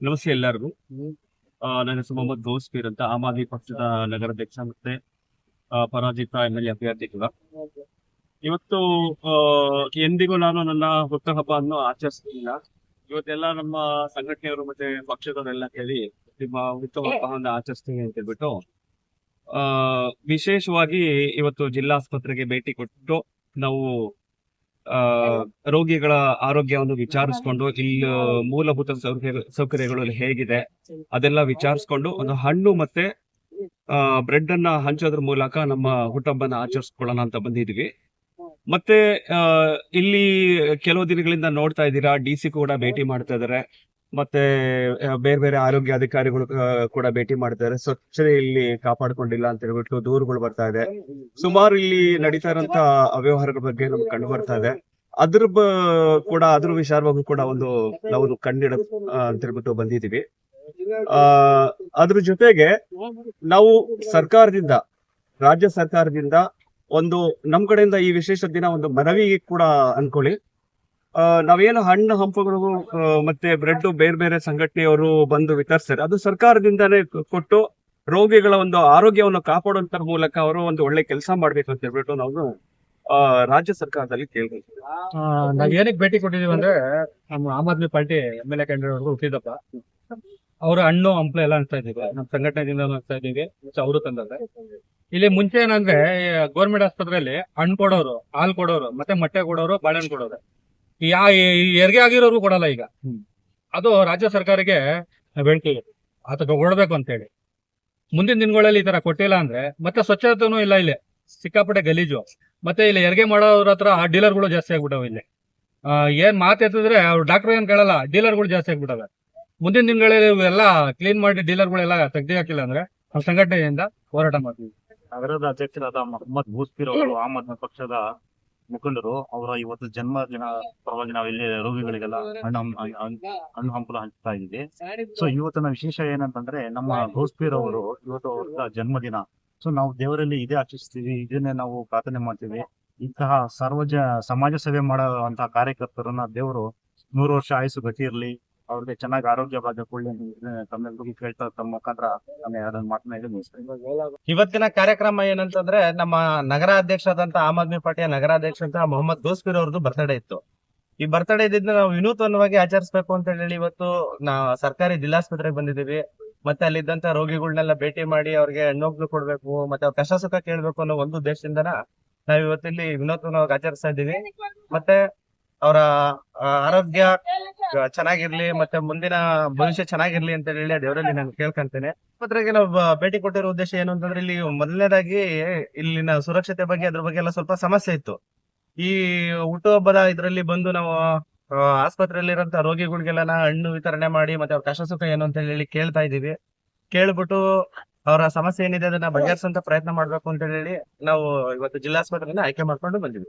ನಮಸ್ತೆ ಎಲ್ಲರಿಗೂ. ನನ್ನ ಹೆಸರು ಮೊಹಮ್ಮದ್ ಗೌಸ್ಪೀರ್ ಅಂತ ಆಮ್ ಆದ್ಮಿ ಪಕ್ಷದ ನಗರಾಧ್ಯಕ್ಷ ಮತ್ತೆ ಪರಾಜಿತ ಎಂ ಎಲ್ ಎ ಅಭ್ಯರ್ಥಿ ಕೂಡ ಇವತ್ತು ಎಂದಿಗೂ ನಾನು ನನ್ನ ಹುಟ್ಟುಹಬ್ಬವನ್ನು ಆಚರಿಸ್ತಿಲ್ಲ ಇವತ್ತೆಲ್ಲ ನಮ್ಮ ಸಂಘಟನೆಯವರು ಮತ್ತೆ ಪಕ್ಷದವರೆಲ್ಲ ಕೇಳಿ ನಿಮ್ಮ ಹುಟ್ಟುಹಬ್ಬವನ್ನು ಆಚರಿಸ್ತೀನಿ ಅಂತ ಹೇಳ್ಬಿಟ್ಟು ಆ ವಿಶೇಷವಾಗಿ ಇವತ್ತು ಜಿಲ್ಲಾಸ್ಪತ್ರೆಗೆ ಭೇಟಿ ಕೊಟ್ಟು ನಾವು ರೋಗಿಗಳ ಆರೋಗ್ಯವನ್ನು ವಿಚಾರಿಸ್ಕೊಂಡು ಇಲ್ಲಿ ಮೂಲಭೂತ ಸೌಕರ್ಯ ಸೌಕರ್ಯಗಳು ಹೇಗಿದೆ ಅದೆಲ್ಲ ವಿಚಾರಿಸ್ಕೊಂಡು ಒಂದು ಹಣ್ಣು ಮತ್ತೆ ಬ್ರೆಡ್ ಅನ್ನ ಹಂಚೋದ್ರ ಮೂಲಕ ನಮ್ಮ ಹುಟ್ಟಹಬ್ಬನ ಆಚರಿಸ್ಕೊಳ್ಳೋಣ ಅಂತ ಬಂದಿದ್ವಿ. ಮತ್ತೆ ಇಲ್ಲಿ ಕೆಲವು ದಿನಗಳಿಂದ ನೋಡ್ತಾ ಇದ್ದೀರಾ, ಡಿ ಸಿ ಕೂಡ ಭೇಟಿ ಮಾಡ್ತಾ ಇದಾರೆ ಮತ್ತೆ ಬೇರೆ ಬೇರೆ ಆರೋಗ್ಯ ಅಧಿಕಾರಿಗಳು ಕೂಡ ಭೇಟಿ ಮಾಡ್ತಾರೆ ಸ್ವಚ್ಛತೆ ಇಲ್ಲಿ ಕಾಪಾಡ್ಕೊಂಡಿಲ್ಲ ಅಂತ ಹೇಳ್ಬಿಟ್ಟು ದೂರುಗಳು ಬರ್ತಾ ಇದೆ. ಸುಮಾರು ಇಲ್ಲಿ ನಡೀತಾ ಇರೋಂತ ಅವ್ಯವಹಾರಗಳ ಬಗ್ಗೆ ನಮ್ಗೆ ಕಂಡು ಬರ್ತಾ ಇದೆ. ಅದ್ರ ಕೂಡ ಅದ್ರ ವಿಚಾರವಾಗೂ ಕೂಡ ಒಂದು ನಾವು ಕಂಡಿಡ ಅಂತ ಹೇಳ್ಬಿಟ್ಟು ಬಂದಿದೀವಿ ಆ, ಅದ್ರ ಜೊತೆಗೆ ನಾವು ಸರ್ಕಾರದಿಂದ, ರಾಜ್ಯ ಸರ್ಕಾರದಿಂದ ಒಂದು ನಮ್ ಕಡೆಯಿಂದ ಈ ವಿಶೇಷ ದಿನ ಒಂದು ಮನವಿ ಕೂಡ ಅನ್ಕೊಳ್ಳಿ. ನಾವೇನು ಹಣ್ಣು ಹಂಪುಗಳು ಮತ್ತೆ ಬ್ರೆಡ್ ಬೇರೆ ಬೇರೆ ಸಂಘಟನೆಯವರು ಬಂದು ವಿತರಿಸ್ತಾರೆ. ಅದು ಸರ್ಕಾರದಿಂದಾನೇ ಕೊಟ್ಟು ರೋಗಿಗಳ ಒಂದು ಆರೋಗ್ಯವನ್ನು ಕಾಪಾಡುವಂತ ಮೂಲಕ ಅವರು ಒಂದು ಒಳ್ಳೆ ಕೆಲಸ ಮಾಡ್ಬೇಕು ಅಂತ ಹೇಳ್ಬಿಟ್ಟು ನಾವು ರಾಜ್ಯ ಸರ್ಕಾರದಲ್ಲಿ ಕೇಳ್ಬೇಕು ನಾವ್ ಏನಕ್ಕೆ ಭೇಟಿ ಕೊಟ್ಟಿದೀವಿ ಅಂದ್ರೆ ನಮ್ಮ Aam Aadmi party M L A candidate Huttidappa ಅವರು ಹಣ್ಣು ಹಂಪ್ಲ ಎಲ್ಲ ಅನ್ಸ್ತಾ ಇದೀವಿ ನಮ್ಮ ಸಂಘಟನೆದಿಂದ ಅನ್ಸ್ತಾ ಇದೀವಿ ಅವರು ತಂದದ್ರೆ ಇಲ್ಲಿ ಮುಂಚೆ ಏನಂದ್ರೆ ಗೌರ್ಮೆಂಟ್ ಆಸ್ಪತ್ರೆಯಲ್ಲಿ ಹಣ್ಣು ಕೊಡೋರು ಹಾಲು ಕೊಡೋರು ಮತ್ತೆ ಮೊಟ್ಟೆ ಕೊಡೋರು ಬಾಳೆಹಣ್ಣು ಕೊಡೋರು. ಯಾ- ಈ ಹೆರಿಗೆ ಆಗಿರೋರು ಕೊಡಲ್ಲ ಈಗ. ಅದು ರಾಜ್ಯ ಸರ್ಕಾರಕ್ಕೆ ಬೆಂಕಿ ಆತ ಕೊಡ್ಬೇಕು ಅಂತ ಹೇಳಿ ಮುಂದಿನ ದಿನಗಳಲ್ಲಿ ಈ ತರ ಕೊಟ್ಟಿಲ್ಲ ಅಂದ್ರೆ ಮತ್ತೆ ಸ್ವಚ್ಛತೆನೂ ಇಲ್ಲ ಇಲ್ಲಿ. ಸಿಕ್ಕಾಪಟ್ಟೆ ಗಲೀಜು. ಮತ್ತೆ ಇಲ್ಲಿ ಹೆರಿಗೆ ಮಾಡೋರ ಹತ್ರ ಡೀಲರ್ಗಳು ಜಾಸ್ತಿ ಆಗ್ಬಿಟ್ಟವೆ ಇಲ್ಲಿ. ಆ, ಏನ್ ಮಾತು ಎತ್ತಿದ್ರೆ ಅವ್ರು ಡಾಕ್ಟರ್ ಏನ್ ಕೇಳಲ್ಲ ಡೀಲರ್ಗಳು ಜಾಸ್ತಿ ಆಗ್ಬಿಟ್ಟವೆ. ಮುಂದಿನ ದಿನಗಳಲ್ಲಿ ಇವೆಲ್ಲ ಕ್ಲೀನ್ ಮಾಡಿ ಡೀಲರ್ಗಳೆಲ್ಲ ತೆಗ್ದಿ ಹಾಕಿಲ್ಲ ಅಂದ್ರೆ ಸಂಘಟನೆಯಿಂದ ಹೋರಾಟ ಮಾಡ್ತೀವಿ. ನಗರದ ಅಧ್ಯಕ್ಷರಾದ ಮೊಹಮ್ಮದ್ ಭೂಸ್ಪೀರ್ ಅವರು ಆಮ್ ಆದ್ಮಿ ಪಕ್ಷದ ಮುಖಂಡರು ಅವರ ಇವತ್ತು ಜನ್ಮ ದಿನ ಪರವಾಗಿ ನಾವು ಇಲ್ಲಿ ರೋಗಿಗಳಿಗೆಲ್ಲ ಹಣ್ಣು ಹಂಪಲ ಹಣ್ಣು ಹಂಚ್ತಾ ಇದ್ದೀವಿ. ಸೊ ಇವತ್ತಿನ ವಿಶೇಷ ಏನಂತಂದ್ರೆ ನಮ್ಮ ಭೂಸ್ಪೀರ್ ಅವರು ಇವತ್ತು ಅವರ ಜನ್ಮದಿನ. ಸೊ ನಾವು ದೇವರಲ್ಲಿ ಇದೇ ಆಚರಿಸ್ತೀವಿ ಇದನ್ನೇ ನಾವು ಪ್ರಾರ್ಥನೆ ಮಾಡ್ತೀವಿ. ಇಂತಹ ಸರ್ವಜ ಸಮಾಜ ಸೇವೆ ಮಾಡುವಂತಹ ಕಾರ್ಯಕರ್ತರನ್ನ ದೇವರು ನೂರು ವರ್ಷ ಆಯಸ್ಸು ಗತಿ ಇರಲಿ ಅವ್ರಿಗೆ ಚೆನ್ನಾಗಿ ಆರೋಗ್ಯ ಭಾಗ್ಯ ಕೊಡ್ಲಿ ಅಂತ ತಮ್ಮೆಲ್ಲರಿಗೂ ಕೇಳ್ತಾ ತಮ್ಮ ಮುಖಾಂತರ ಮಾತನಾಡಿ ಇವತ್ತಿನ ಕಾರ್ಯಕ್ರಮ ಏನಂತಂದ್ರೆ ನಮ್ಮ ನಗರ ಅಧ್ಯಕ್ಷರಾದಂತ ಆಮ್ ಆದ್ಮಿ ಪಾರ್ಟಿಯ ನಗರಾಧ್ಯಕ್ಷ ಅಂತ ಮೊಹಮ್ಮದ್ ದೋಸ್ಪೀರ್ ಅವ್ರದ್ದು ಬರ್ತಡೇ ಇತ್ತು. ಈ ಬರ್ತಡೇ ಇದ್ದಿದ್ನ ನಾವು ವಿನೂತನವಾಗಿ ಆಚರಿಸಬೇಕು ಅಂತ ಹೇಳಿ ಇವತ್ತು ನಾ ಸರ್ಕಾರಿ ಜಿಲ್ಲಾಸ್ಪತ್ರೆಗೆ ಬಂದಿದ್ದೀವಿ. ಮತ್ತೆ ಅಲ್ಲಿದ್ದಂತ ರೋಗಿಗಳನ್ನೆಲ್ಲ ಭೇಟಿ ಮಾಡಿ ಅವ್ರಿಗೆ ಹಣ್ಣೋಗ್ಲು ಕೊಡ್ಬೇಕು, ಮತ್ತೆ ಅವ್ರ ಕಷ್ಟ ಸುಖ ಕೇಳ್ಬೇಕು ಅನ್ನೋ ಒಂದು ಉದ್ದೇಶದಿಂದನ ನಾವ್ ಇವತ್ತಿಲ್ಲಿ ವಿನೂತನವಾಗಿ ಆಚರಿಸ್ತಾ ಇದ್ದೀವಿ. ಮತ್ತೆ ಅವರ ಆರೋಗ್ಯ ಚೆನ್ನಾಗಿರ್ಲಿ, ಮತ್ತೆ ಮುಂದಿನ ಭವಿಷ್ಯ ಚೆನ್ನಾಗಿರ್ಲಿ ಅಂತ ಹೇಳಿ ದೇವರಲ್ಲಿ ನಾನು ಕೇಳ್ಕೊಂತೇನೆ. ಆಸ್ಪತ್ರೆಗೆ ನಾವು ಭೇಟಿ ಕೊಟ್ಟಿರೋ ಉದ್ದೇಶ ಏನು ಅಂತಂದ್ರೆ ಇಲ್ಲಿ ಮೊದಲನೇದಾಗಿ ಇಲ್ಲಿನ ಸುರಕ್ಷತೆ ಬಗ್ಗೆ, ಅದ್ರ ಬಗ್ಗೆ ಎಲ್ಲ ಸ್ವಲ್ಪ ಸಮಸ್ಯೆ ಇತ್ತು. ಈ ಹುಟ್ಟುಹಬ್ಬದ ಇದ್ರಲ್ಲಿ ಬಂದು ನಾವು ಆಸ್ಪತ್ರೆಯಲ್ಲಿರೋಂತ ರೋಗಿಗಳಿಗೆಲ್ಲ ಹಣ್ಣು ವಿತರಣೆ ಮಾಡಿ, ಮತ್ತೆ ಅವ್ರ ಕಷ್ಟ ಸುಖ ಏನು ಅಂತ ಹೇಳಿ ಕೇಳ್ತಾ ಇದೀವಿ ಕೇಳ್ಬಿಟ್ಟು ಅವರ ಸಮಸ್ಯೆ ಏನಿದೆ ಅದನ್ನ ಬಗೆಹರಿಸುವಂತ ಪ್ರಯತ್ನ ಮಾಡ್ಬೇಕು ಅಂತ ಹೇಳಿ ನಾವು ಇವತ್ತು ಜಿಲ್ಲಾಸ್ಪತ್ರೆಯಿಂದ ಆಯ್ಕೆ ಮಾಡ್ಕೊಂಡು ಬಂದಿವಿ